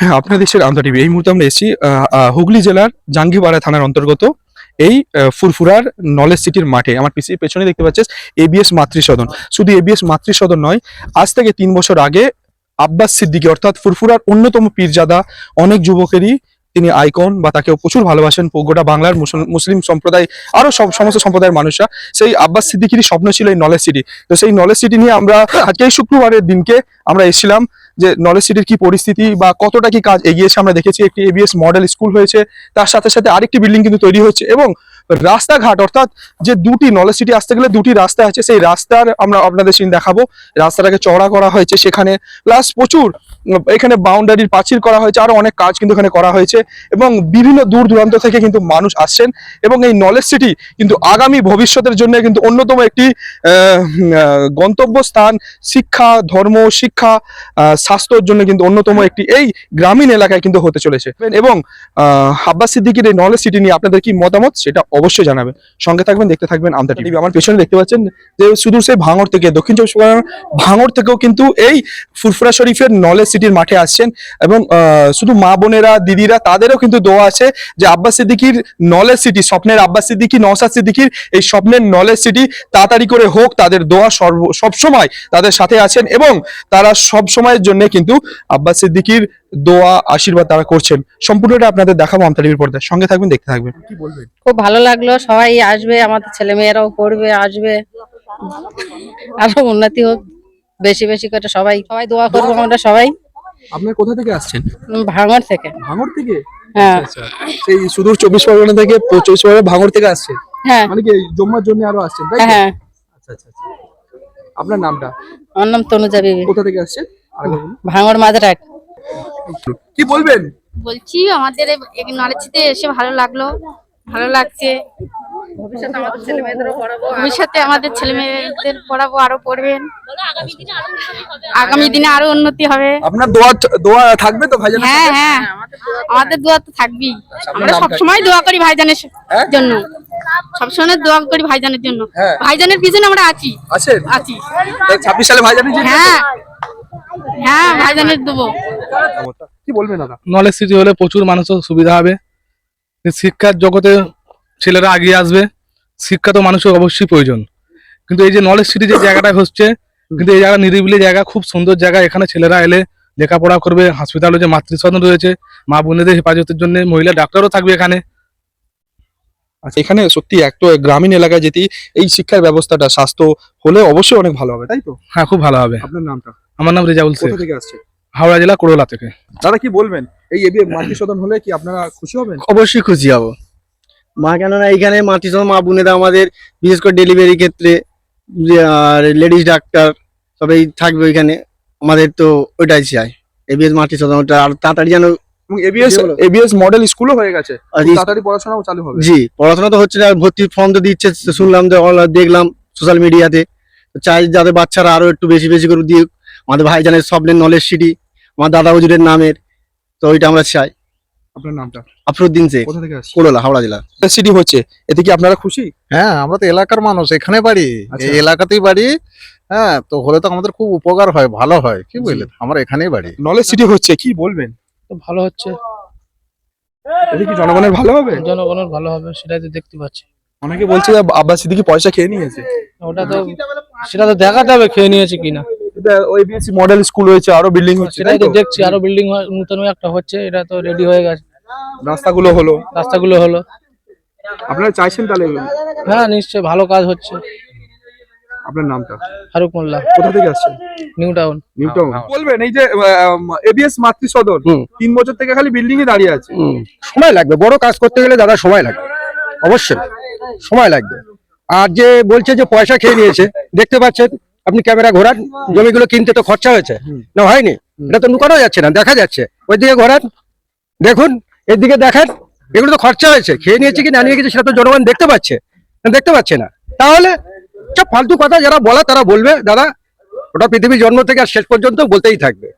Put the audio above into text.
হ্যাঁ আপনার দেশের আন্তঃ টিভি এই মুহূর্তে আমরা এসেছি হুগলি জেলার জাঙ্গিপাড়া থানার অন্তর্গত এই ফুরফুরার নলেজ সিটির মাঠে। আমার পিসির পেছনে দেখতে পাচ্ছিস এবিএস মাতৃসদন। শুধু এবিএস মাতৃসদন নয়, আজ থেকে তিন বছর আগে আব্বাস সিদ্দিকী, অর্থাৎ ফুরফুরার অন্যতম পীরজাদা, অনেক যুবকেরই তিনি আইকন বা তাকেও প্রচুর ভালোবাসেন। গোটা বাংলার মুসল- মুসলিম সম্প্রদায়, আরও সব সমস্ত সম্প্রদায়ের মানুষরা সেই আব্বাস সিদ্দিকিরই স্বপ্ন ছিল এই নলেজ সিটি। তো সেই নলেজ সিটি নিয়ে আমরা আজকে শুক্রবারের দিনকে আমরা এসেছিলাম যে নলেজ সিটির কি পরিস্থিতি বা কতটা কি কাজ এগিয়েছে আমরা দেখেছি। একটি এবিএস মডেল স্কুল হয়েছে, তার সাথে সাথে আরেকটি বিল্ডিং কিন্তু তৈরি হচ্ছে এবং রাস্তাঘাট অর্থাৎ যে দুটি নলেজ সিটি আসতে গেলে দুটি রাস্তা আছে, সেই রাস্তার আমরা আপনাদের সিন দেখাবো। রাস্তাটাকে চড়া করা হয়েছে সেখানে, প্লাস প্রচুর এখানে বাউন্ডারির পাঁচিল করা হয়েছে আরও অনেক কাজ কিন্তু এখানে করা হয়েছে এবং বিভিন্ন দূর দূরান্ত থেকে কিন্তু মানুষ আসছেন এবং এই নলেজ সিটি কিন্তু আগামী ভবিষ্যতের জন্য কিন্তু অন্যতম একটি আহ, গন্তব্যস্থান শিক্ষা ধর্ম শিক্ষা স্বাস্থ্যের জন্য কিন্তু অন্যতম একটি এই গ্রামীণ এলাকায় কিন্তু হতে চলেছে। এবং আহ, আব্বাস সিদ্দিকির এই নলেজ সিটি নিয়ে আপনাদের কি মতামত সেটা অবশ্যই জানাবেন। সঙ্গে থাকবেন দেখতে থাকবেন আমতা টিভি আমার পেছনে দেখতে পাচ্ছেন যে শুধু সেই ভাঙর থেকে দক্ষিণ চব্বিশ পরগনার ভাঙর থেকেও কিন্তু এই ফুরফুরা শরীফের নলেজ সিটির মাঠে আসছেন এবং আহ, শুধু মা বোনেরা দিদিরা তাদেরও কিন্তু দোয়া আছে যে আব্বাস সিদ্দিকির নলেজ সিটি স্বপ্নের আব্বাস সিদ্দিকি নওসাদ সিদ্দিকির এই স্বপ্নের নলেজ সিটি তাড়াতাড়ি করে হোক তাদের দোয়া সর্ব সবসময় তাদের সাথে আছেন এবং তারা সব সময়ের জন্য কিন্তু আব্বাস সিদ্দিকির দোয়া আশীর্বাদ তারা করছেন। সম্পূর্ণটা আপনাদের দেখাবো আমতা টিভির পর্দায় সঙ্গে থাকবেন দেখতে থাকবেন। কি বলবেন? খুব ভালো লাগল সবাই আসবে আমাদের ছেলে মেয়েরাও পড়বে আসবে। আরও উন্নতি হোক বেশি বেশি করে সবাই সবাই দোয়া করব আমরা সবাই। আপনার কোথা থেকে আসছেন? ভাঙর থেকে। ভাঙর থেকে? হ্যাঁ। সেই সুদূর চব্বিশ পরগনা থেকে চব্বিশ পরগনা ভাঙর থেকে আসছেন? হ্যাঁ। মানে কি জম্মার জন্য আরও আসছেন তাই হ্যাঁ। আচ্ছা আচ্ছা আচ্ছা। আপনার নামটা? আমার নাম তনুজা বিবি। কোথা থেকে আসছেন। ভাঙর মাঝরাট কি বলবেন? বলছি আমাদের এই নলেজতে এসে ভালো লাগল ভালো লাগছে। ভবিষ্যতে আমাদের ছেলে মেয়েদের পড়াবো আরও পড়বেন। আগামী দিনে আরও উন্নতি হবে? আপনার দোয়া দোয়া থাকবে তো ভাইজান হ্যাঁ হ্যাঁ। আমাদের দোয়া তো থাকবেই। আমরা নামটা সবসময় দোয়া করি ভাইজানের হ্যাঁ? জন্য। সবসময় দোয়া করি ভাইজানের জন্য। হ্যাঁ। ভাইজানের পিছনে আমরা আছি। আছি। ছাব্বিশ সালে ভাইজানের জন্য? হ্যাঁ। হ্যাঁ ভাইজানের দেবো। কি বলবেন দাদা? নলেজ সিটি হলে প্রচুর মানুষের সুবিধা হবে। শিক্ষার জগতে ছেলেরা এগিয়ে আসবে শিক্ষা তো মানুষের অবশ্যই প্রয়োজন। কিন্তু এই যে নলেজ সিটি যে জায়গাটা হচ্ছে কিন্তু এই জায়গা নিরিবিলি জায়গা খুব সুন্দর জায়গা এখানে ছেলেরা এলে লেখাপড়া করবে হসপিটালে যে মাতৃসদন রয়েছে মা বোনেদের হেফাজতের জন্য মহিলা ডাক্তারও থাকবে এখানে। আচ্ছা এখানে সত্যি একটা গ্রামীণ এলাকায় যেটি এই শিক্ষার ব্যবস্থাটা স্বাস্থ্য হলে অবশ্যই অনেক ভালো হবে তাই তো? হ্যাঁ খুব ভালো হবে। আপনার নামটা? আমার নাম রেজাউল শেখ। থেকে আসছে? হাওড়া জেলা কোড়লা থেকে। দাদা কি বলবেন? এই এবি মাতৃ সদন হলে কি আপনারা খুশি হবেন? অবশ্যই খুশি হব। মা কেননা এইখানে মাতৃ সহ মা বোনেরা আমাদের বিশেষ করে ডেলিভারি ক্ষেত্রে আর লেডিস ডাক্তার সবাই থাকবে ওইখানে আমাদের তো ওইটাই চাই। এবিএস মাতৃ সদন ওটা আর তাড়াতাড়ি যেন এবিএস বলো। এবিএস মডেল স্কুলও হয়ে গেছে। তাড়াতাড়ি পড়াশোনাও চালু হবে। জি পড়াশোনা তো হচ্ছে না ফর্ম তো দিচ্ছে শুনলাম দেখলাম সোশ্যাল মিডিয়াতে চাই যাদের বাচ্চারা আরও একটু বেশি বেশি করে দিয়ে আমাদের ভাইজানের স্বপ্নের নলেজ সিটি আমার দাদা হুজুরের নামের তো ওইটা আমরা চাই। আপনার নামটা? আফরুদ্দিন শেখ। কোথা থেকে আসছে কোড়লা হাওড়া জেলা। সিটি হচ্ছে? এতে কি আপনারা খুশি? হ্যাঁ আমরা তো এলাকার মানুষ এখানে বাড়ি। আচ্ছা। এই এলাকাতেই বাড়ি। হ্যাঁ তো হলে তো আমাদের খুব উপকার হয় ভালো হয়। কি বুঝলেন আমরা এখানেই বাড়ি। নলেজ সিটি হচ্ছে কি বলবেন? তো ভালো হচ্ছে। এতে কি জনগণের ভালো হবে? জনগণের ভালো হবে সেটাই তো দেখতে পাচ্ছি। অনেকে বলছে আব্বাস সিদ্দিকি পয়সা খেয়ে নিয়েছে। ওটা তো সেটা তো দেখাতে হবে খেয়ে নিয়েছে কিনা। ওই বিএসসি মডেল স্কুল হয়েছে আরও বিল্ডিং হচ্ছে সেটাই তো? তো? দেখছি আরও বিল্ডিং নতুন একটা হচ্ছে এটা তো রেডি হয়ে গেছে। রাস্তাগুলো হলো? রাস্তাগুলো হলো। আপনারা চাইছেন তাহলে? হ্যাঁ নিশ্চয়ই ভালো কাজ হচ্ছে। আপনার নামটা? ফারুক মোল্লা। কোথা থেকে আসছেন? নিউ টাউন। নিউ টাউন। বলবেন এই যে এবিএস মাতৃ সদন তিন বছর থেকে খালি বিল্ডিং এ দাঁড়িয়ে আছে। সময় লাগবে। বড় কাজ করতে গেলে দাদা সময় লাগবে। অবশ্যই। সময় লাগবে। আর যে বলছে যে পয়সা খেয়ে নিয়েছে দেখতে পাচ্ছেন আপনি ক্যামেরা ঘোরান জমিগুলো কিনতে তো খরচা হয়েছে। না হয়নি? এটা তো লুকানো যাচ্ছে না দেখা যাচ্ছে। ওইদিকে ঘোরান দেখুন এদিকে দেখেন, এগুলো তো খরচা হয়েছে। খেয়ে নিয়েছে কি না নিয়ে গেছে সেটা তো জনগণ দেখতে পাচ্ছে। দেখতে পাচ্ছে না। তাহলে সব ফালতু কথা যারা বলা তারা বলবে, দাদা, ওটা পৃথিবীর জন্ম থেকে আর শেষ পর্যন্ত বলতেই থাকবে।